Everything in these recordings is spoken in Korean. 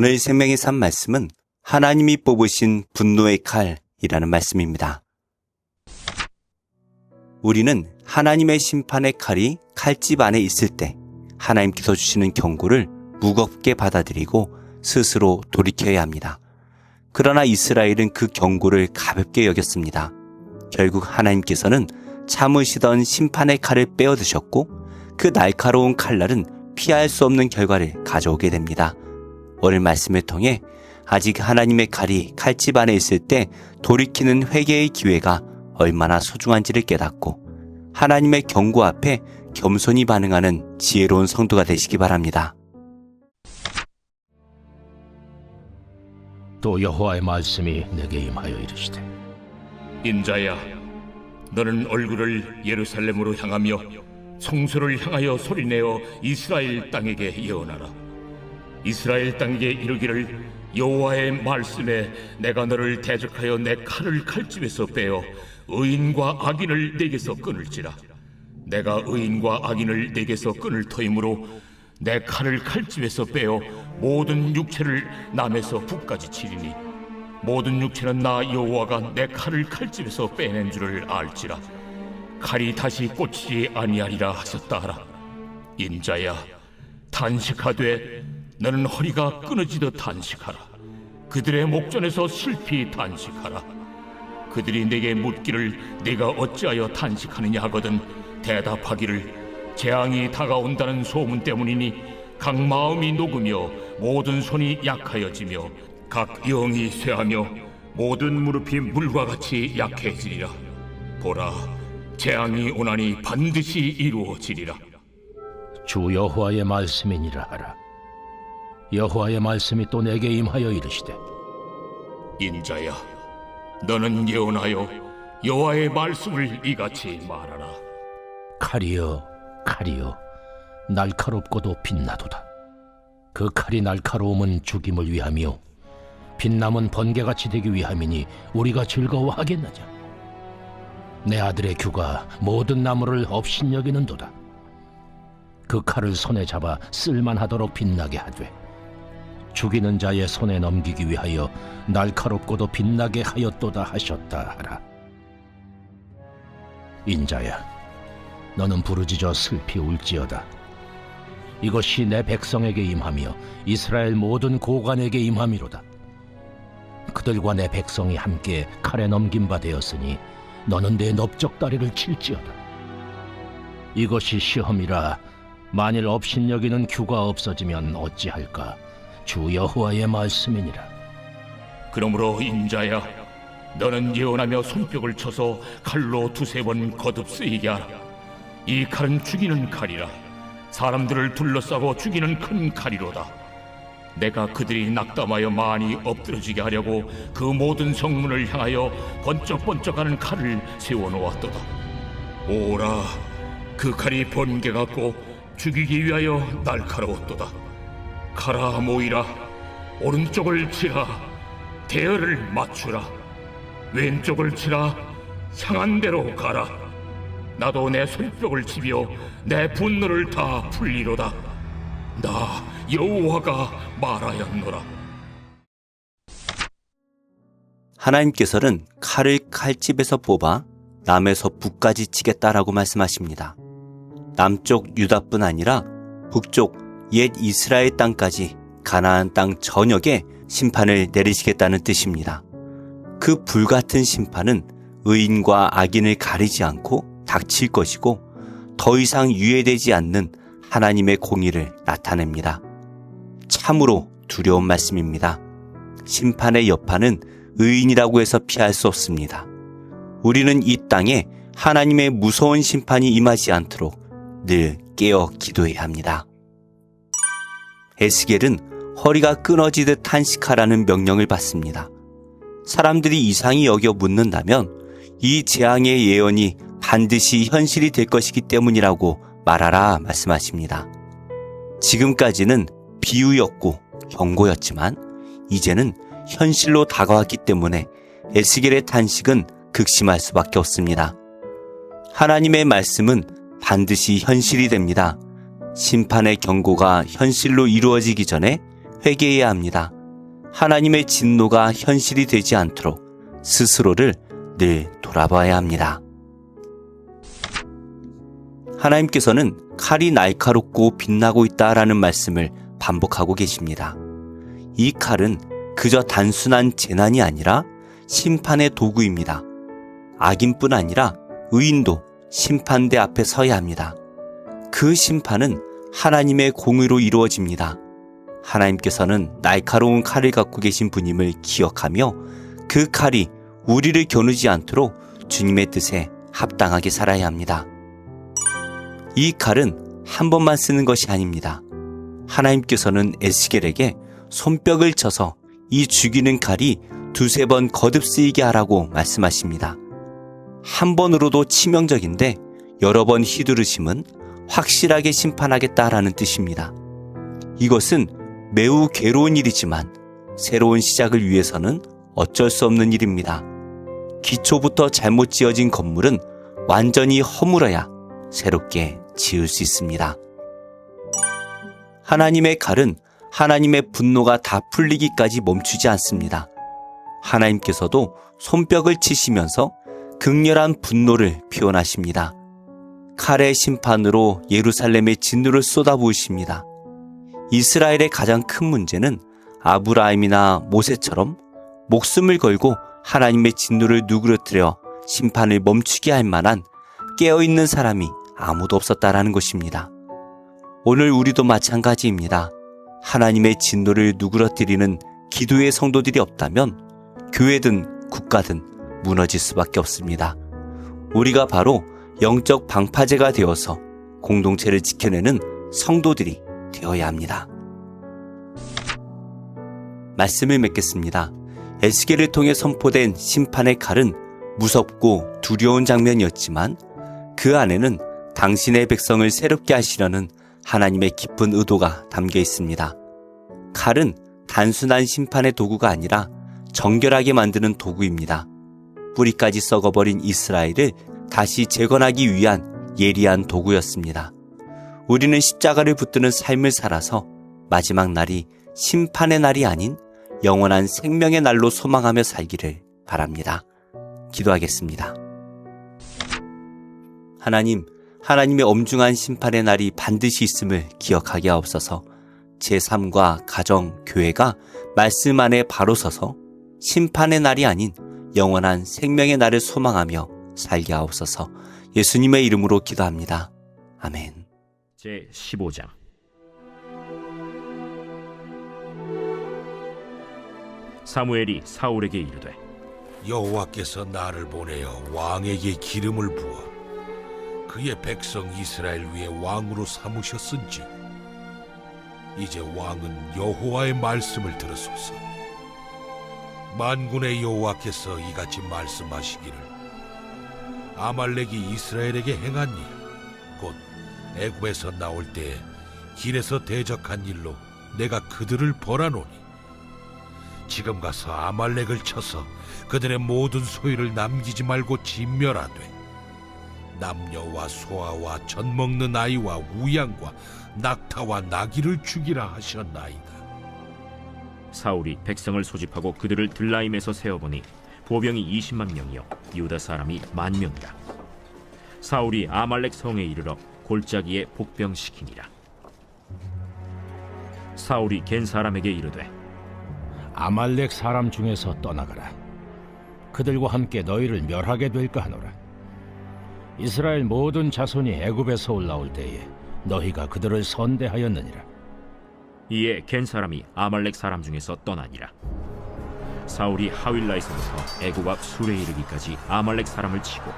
오늘 생명의 산 말씀은 하나님이 뽑으신 분노의 칼이라는 말씀입니다. 우리는 하나님의 심판의 칼이 칼집 안에 있을 때 하나님께서 주시는 경고를 무겁게 받아들이고 스스로 돌이켜야 합니다. 그러나 이스라엘은 그 경고를 가볍게 여겼습니다. 결국 하나님께서는 참으시던 심판의 칼을 빼어드셨고 그 날카로운 칼날은 피할 수 없는 결과를 가져오게 됩니다. 오늘 말씀을 통해 아직 하나님의 칼이 칼집 안에 있을 때 돌이키는 회개의 기회가 얼마나 소중한지를 깨닫고 하나님의 경고 앞에 겸손히 반응하는 지혜로운 성도가 되시기 바랍니다. 또 여호와의 말씀이 내게 임하여 이르시되 인자야, 너는 얼굴을 예루살렘으로 향하며 성소를 향하여 소리내어 이스라엘 땅에게 예언하라. 이스라엘 땅에게 이르기를 여호와의 말씀에 내가 너를 대적하여 내 칼을 칼집에서 빼어 의인과 악인을 내게서 끊을지라. 내가 의인과 악인을 내게서 끊을 터이므로 내 칼을 칼집에서 빼어 모든 육체를 남에서 북까지 치리니 모든 육체는 나 여호와가 내 칼을 칼집에서 빼낸 줄을 알지라 칼이 다시 꽂히지 아니하리라 하셨다 하라 인자야 단식하되 너는 허리가 끊어지듯 단식하라. 그들의 목전에서 슬피 단식하라. 그들이 내게 묻기를 내가 어찌하여 단식하느냐 하거든 대답하기를 재앙이 다가온다는 소문 때문이니 각 마음이 녹으며 모든 손이 약하여지며 각 영이 쇠하며 모든 무릎이 물과 같이 약해지리라. 보라 재앙이 오나니 반드시 이루어지리라. 주 여호와의 말씀이니라 하라 여호와의 말씀이 또 내게 임하여 이르시되 인자야 너는 예언하여 여호와의 말씀을 이같이 말하라. 칼이여 칼이여 날카롭고도 빛나도다. 그 칼이 날카로움은 죽임을 위함이요 빛남은 번개같이 되기 위함이니 우리가 즐거워하겠나자 내 아들의 규가 모든 나무를 업신여기는도다. 그 칼을 손에 잡아 쓸만하도록 빛나게 하되 죽이는 자의 손에 넘기기 위하여 날카롭고도 빛나게 하였도다 하셨다 하라. 인자야 너는 부르짖어 슬피 울지어다. 이것이 내 백성에게 임하며 이스라엘 모든 고관에게 임함이로다. 그들과 내 백성이 함께 칼에 넘긴 바 되었으니 너는 내 넓적 다리를 칠지어다. 이것이 시험이라 만일 업신여기는 규가 없어지면 어찌할까 주 여호와의 말씀이니라. 그러므로 인자야 너는 예언하며 손뼉을 쳐서 칼로 두세 번 거듭 쓰이게 하라. 이 칼은 죽이는 칼이라. 사람들을 둘러싸고 죽이는 큰 칼이로다. 내가 그들이 낙담하여 많이 엎드러지게 하려고 그 모든 성문을 향하여 번쩍번쩍하는 칼을 세워놓았도다. 오라 그 칼이 번개 같고 죽이기 위하여 날카로웠도다 가라 모이라. 오른쪽을 치라. 대열을 맞추라. 왼쪽을 치라. 향한 대로 가라. 나도 내 손뼉을 치며 내 분노를 다 풀리로다. 나 여호와가 말하였노라. 하나님께서는 칼을 칼집에서 뽑아 남에서 북까지 치겠다라고 말씀하십니다. 남쪽 유다뿐 아니라 북쪽 옛 이스라엘 땅까지 가나안 땅 전역에 심판을 내리시겠다는 뜻입니다. 그 불같은 심판은 의인과 악인을 가리지 않고 닥칠 것이고 더 이상 유예되지 않는 하나님의 공의를 나타냅니다. 참으로 두려운 말씀입니다. 심판의 여파는 의인이라고 해서 피할 수 없습니다. 우리는 이 땅에 하나님의 무서운 심판이 임하지 않도록 늘 깨어 기도해야 합니다. 에스겔은 허리가 끊어지듯 탄식하라는 명령을 받습니다. 사람들이 이상히 여겨 묻는다면 이 재앙의 예언이 반드시 현실이 될 것이기 때문이라고 말하라 말씀하십니다. 지금까지는 비유였고 경고였지만 이제는 현실로 다가왔기 때문에 에스겔의 탄식은 극심할 수밖에 없습니다. 하나님의 말씀은 반드시 현실이 됩니다. 심판의 경고가 현실로 이루어지기 전에 회개해야 합니다. 하나님의 진노가 현실이 되지 않도록 스스로를 늘 돌아봐야 합니다. 하나님께서는 칼이 날카롭고 빛나고 있다라는 말씀을 반복하고 계십니다. 이 칼은 그저 단순한 재난이 아니라 심판의 도구입니다. 악인뿐 아니라 의인도 심판대 앞에 서야 합니다. 그 심판은 하나님의 공의로 이루어집니다. 하나님께서는 날카로운 칼을 갖고 계신 분임을 기억하며 그 칼이 우리를 겨누지 않도록 주님의 뜻에 합당하게 살아야 합니다. 이 칼은 한 번만 쓰는 것이 아닙니다. 하나님께서는 에스겔에게 손뼉을 쳐서 이 죽이는 칼이 두세 번 거듭 쓰이게 하라고 말씀하십니다. 한 번으로도 치명적인데 여러 번 휘두르심은 확실하게 심판하겠다라는 뜻입니다. 이것은 매우 괴로운 일이지만 새로운 시작을 위해서는 어쩔 수 없는 일입니다. 기초부터 잘못 지어진 건물은 완전히 허물어야 새롭게 지을 수 있습니다. 하나님의 칼은 하나님의 분노가 다 풀리기까지 멈추지 않습니다. 하나님께서도 손뼉을 치시면서 극렬한 분노를 표현하십니다. 칼의 심판으로 예루살렘의 진노를 쏟아부으십니다. 이스라엘의 가장 큰 문제는 아브라함이나 모세처럼 목숨을 걸고 하나님의 진노를 누그러뜨려 심판을 멈추게 할 만한 깨어있는 사람이 아무도 없었다라는 것입니다. 오늘 우리도 마찬가지입니다. 하나님의 진노를 누그러뜨리는 기도의 성도들이 없다면 교회든 국가든 무너질 수밖에 없습니다. 우리가 바로 영적 방파제가 되어서 공동체를 지켜내는 성도들이 되어야 합니다. 말씀을 맺겠습니다. 에스겔을 통해 선포된 심판의 칼은 무섭고 두려운 장면이었지만 그 안에는 당신의 백성을 새롭게 하시려는 하나님의 깊은 의도가 담겨 있습니다. 칼은 단순한 심판의 도구가 아니라 정결하게 만드는 도구입니다. 뿌리까지 썩어버린 이스라엘을 다시 재건하기 위한 예리한 도구였습니다. 우리는 십자가를 붙드는 삶을 살아서 마지막 날이 심판의 날이 아닌 영원한 생명의 날로 소망하며 살기를 바랍니다. 기도하겠습니다. 하나님, 하나님의 엄중한 심판의 날이 반드시 있음을 기억하게 하옵소서 제 삶과 가정, 교회가 말씀 안에 바로 서서 심판의 날이 아닌 영원한 생명의 날을 소망하며 살게 하옵소서 예수님의 이름으로 기도합니다. 아멘. 제 15장 사무엘이 사울에게 이르되 여호와께서 나를 보내어 왕에게 기름을 부어 그의 백성 이스라엘 위에 왕으로 삼으셨은지 이제 왕은 여호와의 말씀을 들으소서 만군의 여호와께서 이같이 말씀하시기를 아말렉이 이스라엘에게 행한 일 곧 애굽에서 나올 때에 길에서 대적한 일로 내가 그들을 벌하노니 지금 가서 아말렉을 쳐서 그들의 모든 소유를 남기지 말고 진멸하되 남녀와 소아와 젖 먹는 아이와 우양과 낙타와 나귀를 죽이라 하셨나이다. 사울이 백성을 소집하고 그들을 들라임에서 세어보니 보병이 20만 명이요 유다 사람이 만 명이라 사울이 아말렉 성에 이르러 골짜기에 복병시키니라 사울이 겐 사람에게 이르되 아말렉 사람 중에서 떠나가라. 그들과 함께 너희를 멸하게 될까 하노라. 이스라엘 모든 자손이 애굽에서 올라올 때에 너희가 그들을 선대하였느니라. 이에 겐 사람이 아말렉 사람 중에서 떠나니라 사울이 하윌라에서부터 애굽 앞 술에 이르기까지 아말렉 사람을 치고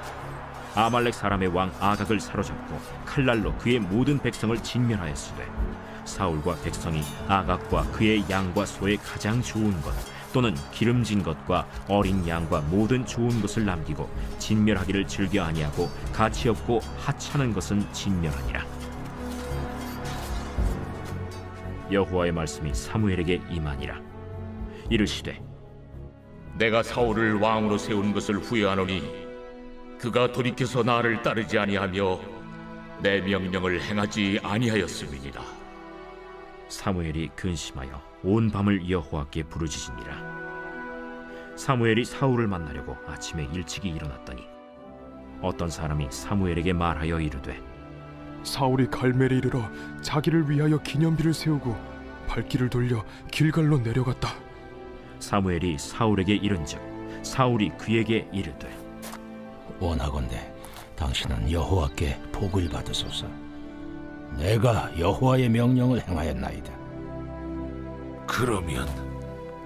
아말렉 사람의 왕 아각을 사로잡고 칼날로 그의 모든 백성을 진멸하였으되 사울과 백성이 아각과 그의 양과 소의 가장 좋은 것 또는 기름진 것과 어린 양과 모든 좋은 것을 남기고 진멸하기를 즐겨 아니하고 가치 없고 하찮은 것은 진멸하니라. 여호와의 말씀이 사무엘에게 임하니라. 이르시되 내가 사울을 왕으로 세운 것을 후회하노니 그가 돌이켜서 나를 따르지 아니하며 내 명령을 행하지 아니하였음이니라. 사무엘이 근심하여 온 밤을 여호와께 부르짖으니라 사무엘이 사울을 만나려고 아침에 일찍이 일어났더니 어떤 사람이 사무엘에게 말하여 이르되 사울이 갈멜에 이르러 자기를 위하여 기념비를 세우고 발길을 돌려 길갈로 내려갔다. 사무엘이 사울에게 이른즉 사울이 그에게 이르되 원하건대 당신은 여호와께 복을 받으소서. 내가 여호와의 명령을 행하였나이다. 그러면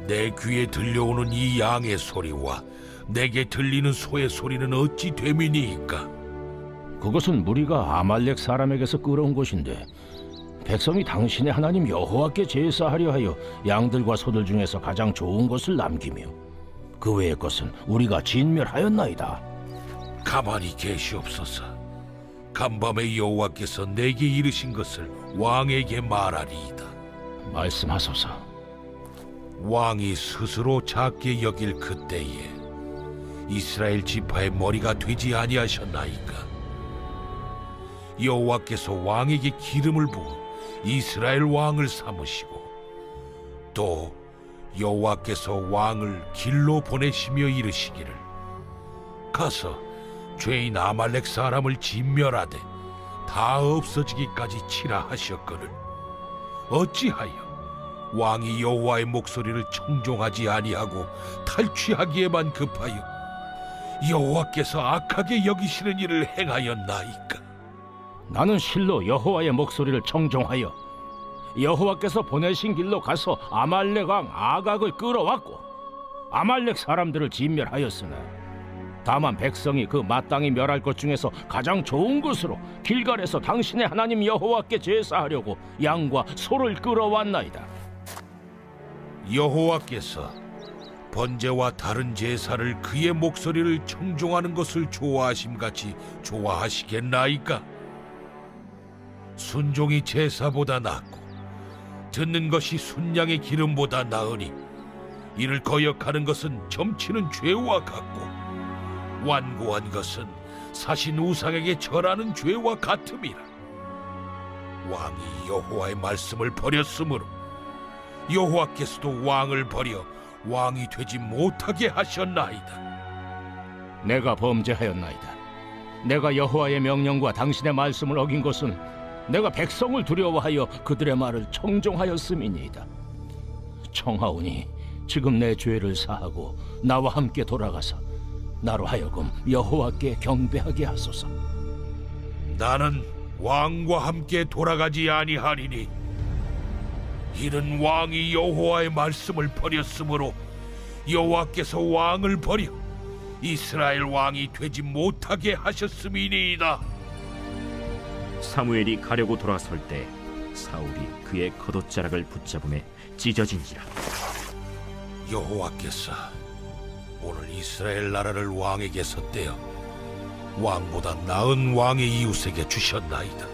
내 귀에 들려오는 이 양의 소리와 내게 들리는 소의 소리는 어찌 됨이니이까? 그것은 무리가 아말렉 사람에게서 끌어온 것인데 백성이 당신의 하나님 여호와께 제사하려 하여 양들과 소들 중에서 가장 좋은 것을 남기며 그 외의 것은 우리가 진멸하였나이다. 가만히 계시옵소서. 간밤에 여호와께서 내게 이르신 것을 왕에게 말하리이다. 말씀하소서. 왕이 스스로 작게 여길 그때에 이스라엘 지파의 머리가 되지 아니하셨나이까 여호와께서 왕에게 기름을 부어 이스라엘 왕을 삼으시고 또 여호와께서 왕을 길로 보내시며 이르시기를 가서 죄인 아말렉 사람을 진멸하되 다 없어지기까지 치라 하셨거늘. 어찌하여 왕이 여호와의 목소리를 청종하지 아니하고 탈취하기에만 급하여 여호와께서 악하게 여기시는 일을 행하였나이까 나는 실로 여호와의 목소리를 청종하여 여호와께서 보내신 길로 가서 아말렉 왕 아각을 끌어왔고 아말렉 사람들을 진멸하였으나 다만 백성이 그 마땅히 멸할 것 중에서 가장 좋은 것으로 길갈에서 당신의 하나님 여호와께 제사하려고 양과 소를 끌어왔나이다. 여호와께서 번제와 다른 제사를 그의 목소리를 청종하는 것을 좋아하심 같이 좋아하시겠나이까 순종이 제사보다 낫고 듣는 것이 순양의 기름보다 나으니 이를 거역하는 것은 점치는 죄와 같고 완고한 것은 사신 우상에게 절하는 죄와 같음이라 왕이 여호와의 말씀을 버렸으므로 여호와께서도 왕을 버려 왕이 되지 못하게 하셨나이다. 내가 범죄하였나이다. 내가 여호와의 명령과 당신의 말씀을 어긴 것은 내가 백성을 두려워하여 그들의 말을 청종하였음이니이다. 청하오니 지금 내 죄를 사하고 나와 함께 돌아가서 나로 하여금 여호와께 경배하게 하소서. 나는 왕과 함께 돌아가지 아니하리니 이는 왕이 여호와의 말씀을 버렸으므로 여호와께서 왕을 버려 이스라엘 왕이 되지 못하게 하셨음이니이다. 사무엘이 가려고 돌아설 때 사울이 그의 겉옷자락을 붙잡음에 찢어진지라 여호와께서 오늘 이스라엘 나라를 왕에게서 떼어 왕보다 나은 왕의 이웃에게 주셨나이다.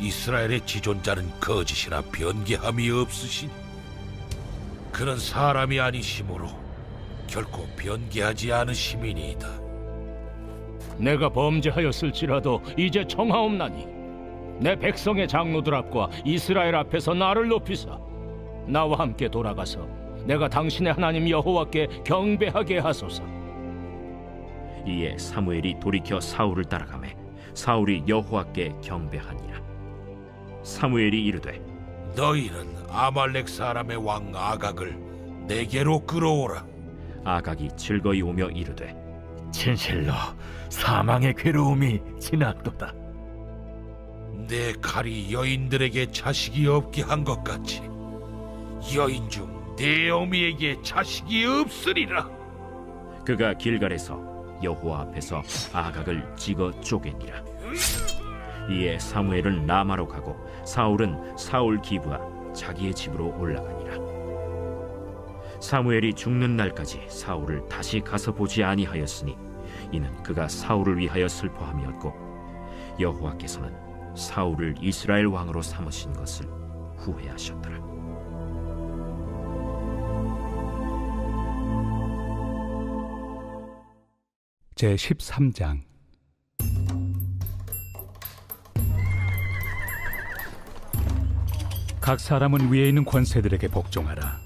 이스라엘의 지존자는 거짓이나 변개함이 없으시니 그는 사람이 아니시므로 결코 변개하지 않으심이니이다. 내가 범죄하였을지라도 이제 청하옵나니 내 백성의 장로들 앞과 이스라엘 앞에서 나를 높이사 나와 함께 돌아가서 내가 당신의 하나님 여호와께 경배하게 하소서. 이에 사무엘이 돌이켜 사울을 따라가매 사울이 여호와께 경배하니라 사무엘이 이르되 너희는 아말렉 사람의 왕 아각을 내게로 끌어오라. 아각이 즐거이 오며 이르되 진실로 사망의 괴로움이 지났도다. 내 칼이 여인들에게 자식이 없게 한 것 같이 여인 중 내 어미에게 자식이 없으리라. 그가 길갈에서 여호와 앞에서 아각을 찍어 쪼개니라 이에 사무엘은 라마로 가고 사울은 사울 기브와 자기의 집으로 올라가니라 사무엘이 죽는 날까지 사울을 다시 가서 보지 아니하였으니 이는 그가 사울을 위하여 슬퍼함이었고 여호와께서는 사울을 이스라엘 왕으로 삼으신 것을 후회하셨더라 제 13장 각 사람은 위에 있는 권세들에게 복종하라.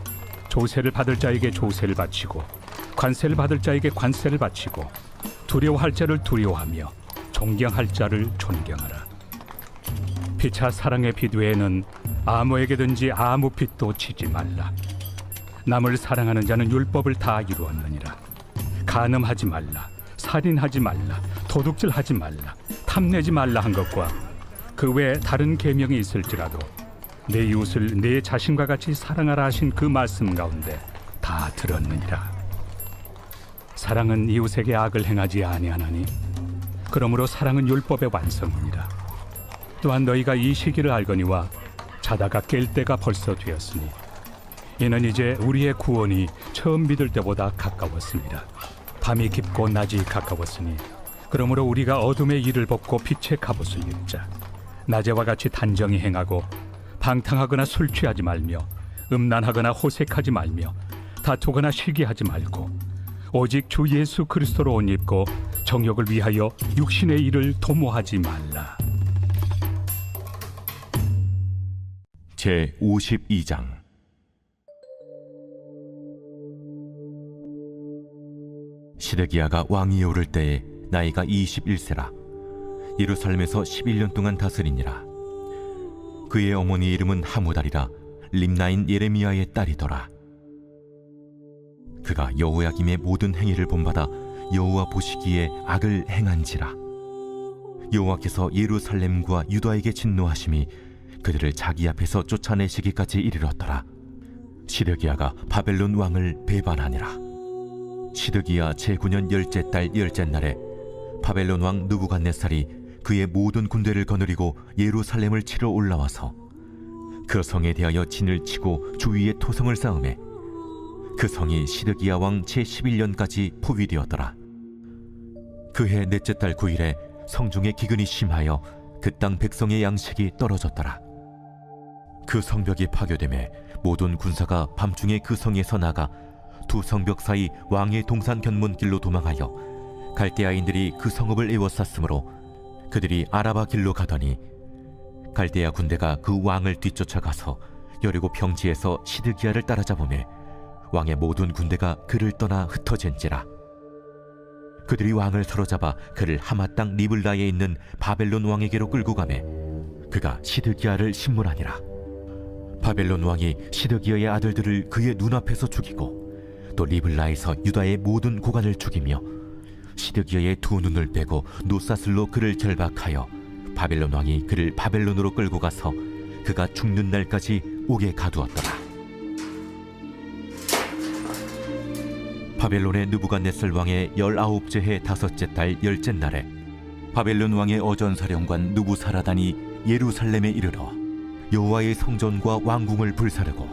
조세를 받을 자에게 조세를 바치고 관세를 받을 자에게 관세를 바치고 두려워할 자를 두려워하며 존경할 자를 존경하라. 피차 사랑의 빛 외에는 아무에게든지 아무 빛도 치지 말라. 남을 사랑하는 자는 율법을 다 이루었느니라. 간음하지 말라, 살인하지 말라, 도둑질하지 말라, 탐내지 말라 한 것과 그 외에 다른 계명이 있을지라도 내 이웃을 내 자신과 같이 사랑하라 하신 그 말씀 가운데 다 들었느니라. 사랑은 이웃에게 악을 행하지 아니하나니 그러므로 사랑은 율법의 완성이니라. 또한 너희가 이 시기를 알거니와 자다가 깰 때가 벌써 되었으니 이는 이제 우리의 구원이 처음 믿을 때보다 가까웠습니다. 밤이 깊고 낮이 가까웠으니 그러므로 우리가 어둠의 일을 벗고 빛의 갑옷을 입자. 낮에와 같이 단정히 행하고 방탕하거나 술 취하지 말며 음란하거나 호색하지 말며 다투거나 시기하지 말고 오직 주 예수 그리스도로 옷 입고 정욕을 위하여 육신의 일을 도모하지 말라. 제 52장. 시드기야가 왕위에 오를 때에 나이가 21세라. 예루살렘에서 11년 동안 다스리니라 그의 어머니 이름은 하무달이라 림나인 예레미야의 딸이더라 그가 여호야김의 모든 행위를 본받아 여호와 보시기에 악을 행한지라 여호와께서 예루살렘과 유다에게 진노하심이 그들을 자기 앞에서 쫓아내시기까지 이르렀더라. 시드기야가 바벨론 왕을 배반하니라. 시드기야 제9년 열째 달 열째 날에 바벨론 왕 누부갓네살이 그의 모든 군대를 거느리고 예루살렘을 치러 올라와서 그 성에 대하여 진을 치고 주위에 토성을 쌓음에 그 성이 시드기야 왕 제11년까지 포위되었더라. 그해 넷째 달 9일에 성중에 기근이 심하여 그 땅 백성의 양식이 떨어졌더라. 그 성벽이 파괴됨에 모든 군사가 밤중에 그 성에서 나가 두 성벽 사이 왕의 동산 견문길로 도망하여 갈대아인들이 그 성읍을 에워쌌으므로 그들이 아라바 길로 가더니 갈대아 군대가 그 왕을 뒤쫓아가서 여리고 평지에서 시드기야를 따라잡음에 왕의 모든 군대가 그를 떠나 흩어진지라. 그들이 왕을 사로잡아 그를 하마 땅 리블라에 있는 바벨론 왕에게로 끌고 가매 그가 시드기야를 신문하니라. 바벨론 왕이 시드기야의 아들들을 그의 눈앞에서 죽이고 또 리블라에서 유다의 모든 고관을 죽이며 시드기야의 두 눈을 빼고 노사슬로 그를 결박하여 바벨론 왕이 그를 바벨론으로 끌고 가서 그가 죽는 날까지 옥에 가두었더라. 바벨론의 느부갓네살 왕의 열아홉째 해 다섯째 달 열째 날에 바벨론 왕의 어전사령관 누부사라단이 예루살렘에 이르러 여호와의 성전과 왕궁을 불사르고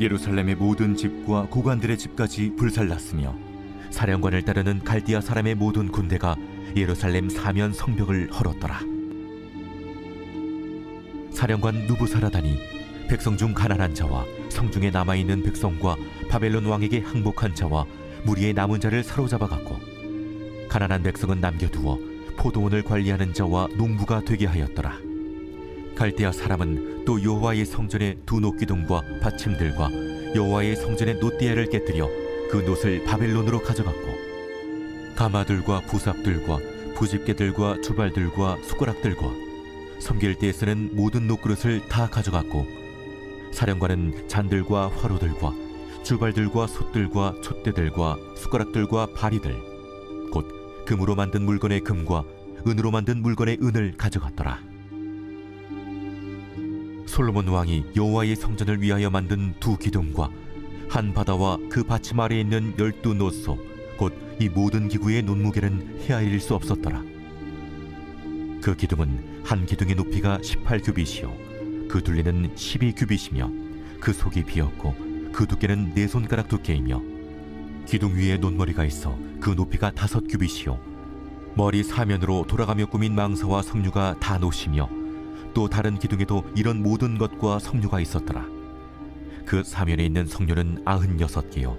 예루살렘의 모든 집과 고관들의 집까지 불살랐으며 사령관을 따르는 갈디아 사람의 모든 군대가 예루살렘 사면 성벽을 헐었더라. 사령관 누부사라단이 백성 중 가난한 자와 성중에 남아 있는 백성과 바벨론 왕에게 항복한 자와 무리의 남은 자를 사로잡아 갔고 가난한 백성은 남겨두어 포도원을 관리하는 자와 농부가 되게 하였더라. 갈대아 사람은 또 여호와의 성전의 두 녹기둥과 받침들과 여호와의 성전의 노띠아를 깨뜨려 그 놋을 바벨론으로 가져갔고 가마들과 부삽들과 부집개들과 주발들과 숟가락들과 섬길 때에 쓰는 모든 녹그릇을 다 가져갔고 사령관은 잔들과 화로들과 주발들과 솥들과 촛대들과 숟가락들과 바리들 곧 금으로 만든 물건의 금과 은으로 만든 물건의 은을 가져갔더라. 솔로몬 왕이 여호와의 성전을 위하여 만든 두 기둥과 한 바다와 그 받침 아래에 있는 열두 노소 곧 이 모든 기구의 논무게는 헤아릴 수 없었더라. 그 기둥은 한 기둥의 높이가 18규빗이요 그 둘레는 12규빗이며 그 속이 비었고 그 두께는 네 손가락 두께이며 기둥 위에 논머리가 있어 그 높이가 다섯 규빗이요 머리 사면으로 돌아가며 꾸민 망사와 석류가 다 노시며 또 다른 기둥에도 이런 모든 것과 석류가 있었더라 그 사면에 있는 석류는 아흔 여섯 개요.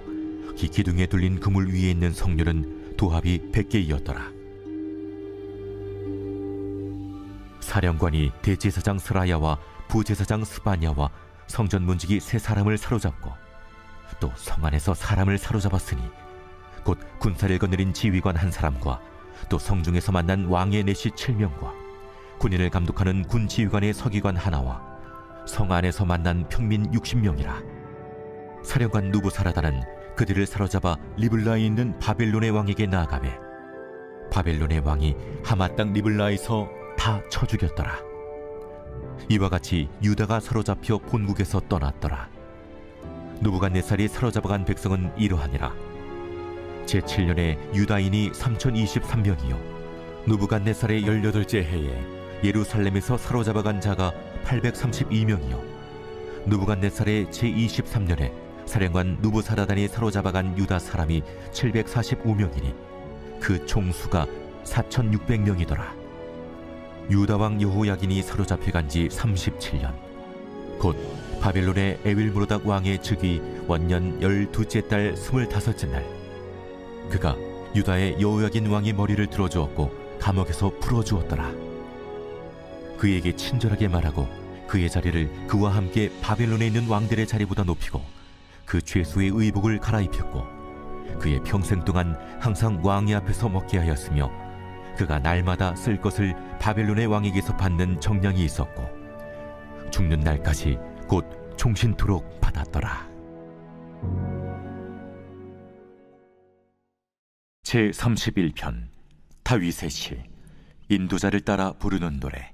이 기둥에 둘린 그물 위에 있는 석류는 도합이 백 개이었더라. 사령관이 대제사장 스라야와 부제사장 스바냐와 성전 문지기 세 사람을 사로잡고 또 성 안에서 사람을 사로잡았으니 곧 군사를 거느린 지휘관 한 사람과 또 성중에서 만난 왕의 내시 칠명과 군인을 감독하는 군 지휘관의 서기관 하나와 성 안에서 만난 평민 60명이라 사령관 누부사라다는 그들을 사로잡아 리블라에 있는 바벨론의 왕에게 나아가매 바벨론의 왕이 하마 땅 리블라에서 다 쳐 죽였더라. 이와 같이 유다가 사로잡혀 본국에서 떠났더라. 누부갓네살이 사로잡아간 백성은 이러하니라. 제7년에 유다인이 3023명이요. 누부갓네살의 18째 해에 예루살렘에서 사로잡아간 자가 832명이요. 누부갓네살의 제23년에 사령관 누부사라단이 사로잡아간 유다 사람이 745명이니 그 총수가 4600명이더라. 유다 왕 여호야긴이 사로잡혀간 지 37년 곧 바벨론의 에윌무로닥 왕의 즉위 원년 열두째 달 스물다섯째 날 그가 유다의 여호야긴 왕의 머리를 들어주었고 감옥에서 풀어주었더라 그에게 친절하게 말하고 그의 자리를 그와 함께 바벨론에 있는 왕들의 자리보다 높이고 그 죄수의 의복을 갈아입혔고 그의 평생 동안 항상 왕의 앞에서 먹게 하였으며 그가 날마다 쓸 것을 바벨론의 왕에게서 받는 정량이 있었고 죽는 날까지 곧 종신토록 받았더라. 제 31편 다윗의 시 인도자를 따라 부르는 노래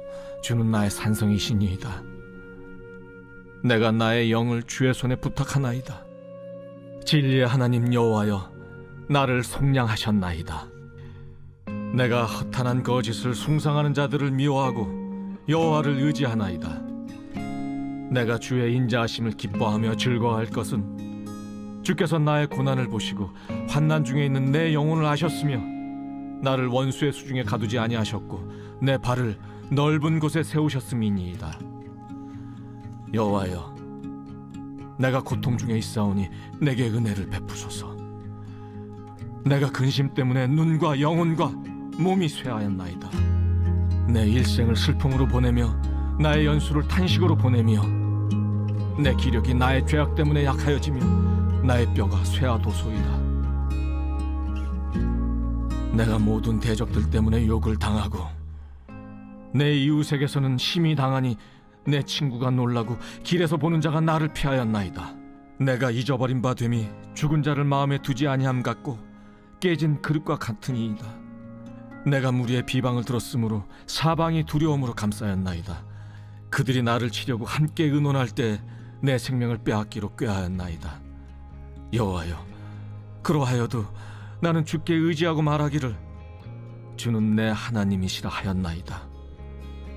주는 나의 산성이시니이다. 내가 나의 영을 주의 손에 부탁하나이다. 진리의 하나님 여호와여, 나를 속량하셨나이다. 내가 허탄한 거짓을 숭상하는 자들을 미워하고 여호와를 의지하나이다. 내가 주의 인자하심을 기뻐하며 즐거워할 것은 주께서 나의 고난을 보시고 환난 중에 있는 내 영혼을 아셨으며 나를 원수의 수중에 가두지 아니하셨고 내 발을 넓은 곳에 세우셨음이니이다. 여호와여, 내가 고통 중에 있사오니 내게 은혜를 베푸소서. 내가 근심 때문에 눈과 영혼과 몸이 쇠하였나이다. 내 일생을 슬픔으로 보내며 나의 연수를 탄식으로 보내며 내 기력이 나의 죄악 때문에 약하여지며 나의 뼈가 쇠하도소이다. 내가 모든 대적들 때문에 욕을 당하고 내 이웃에게서는 심히 당하니 내 친구가 놀라고 길에서 보는 자가 나를 피하였나이다. 내가 잊어버린 바 됨이 죽은 자를 마음에 두지 아니함 같고 깨진 그릇과 같으니이다. 내가 무리의 비방을 들었으므로 사방이 두려움으로 감싸였나이다. 그들이 나를 치려고 함께 의논할 때 내 생명을 빼앗기로 꾀하였나이다. 여호와여, 그러하여도 나는 주께 의지하고 말하기를 주는 내 하나님이시라 하였나이다.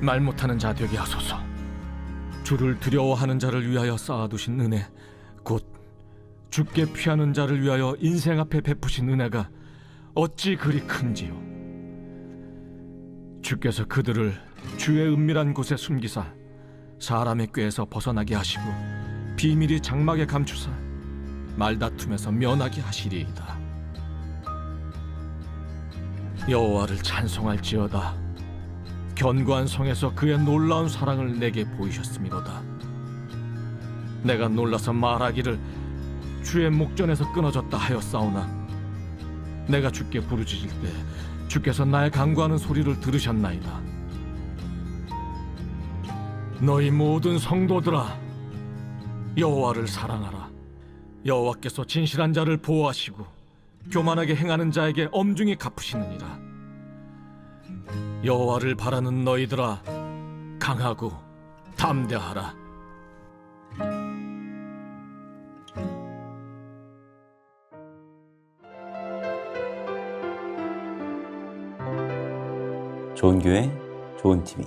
말 못하는 자 되게 하소서. 주를 두려워하는 자를 위하여 쌓아두신 은혜 곧 죽게 피하는 자를 위하여 인생 앞에 베푸신 은혜가 어찌 그리 큰지요? 주께서 그들을 주의 은밀한 곳에 숨기사 사람의 꾀에서 벗어나게 하시고 비밀이 장막에 감추사 말다툼에서 면하게 하시리이다. 여호와를 찬송할지어다 견고한 성에서 그의 놀라운 사랑을 내게 보이셨음이로다. 내가 놀라서 말하기를 주의 목전에서 끊어졌다 하였사오나 내가 주께 부르짖을 때 주께서 나의 간구하는 소리를 들으셨나이다. 너희 모든 성도들아 여호와를 사랑하라. 여호와께서 진실한 자를 보호하시고 교만하게 행하는 자에게 엄중히 갚으시느니라 여호와를 바라는 너희들아 강하고 담대하라 좋은 교회, 좋은 TV.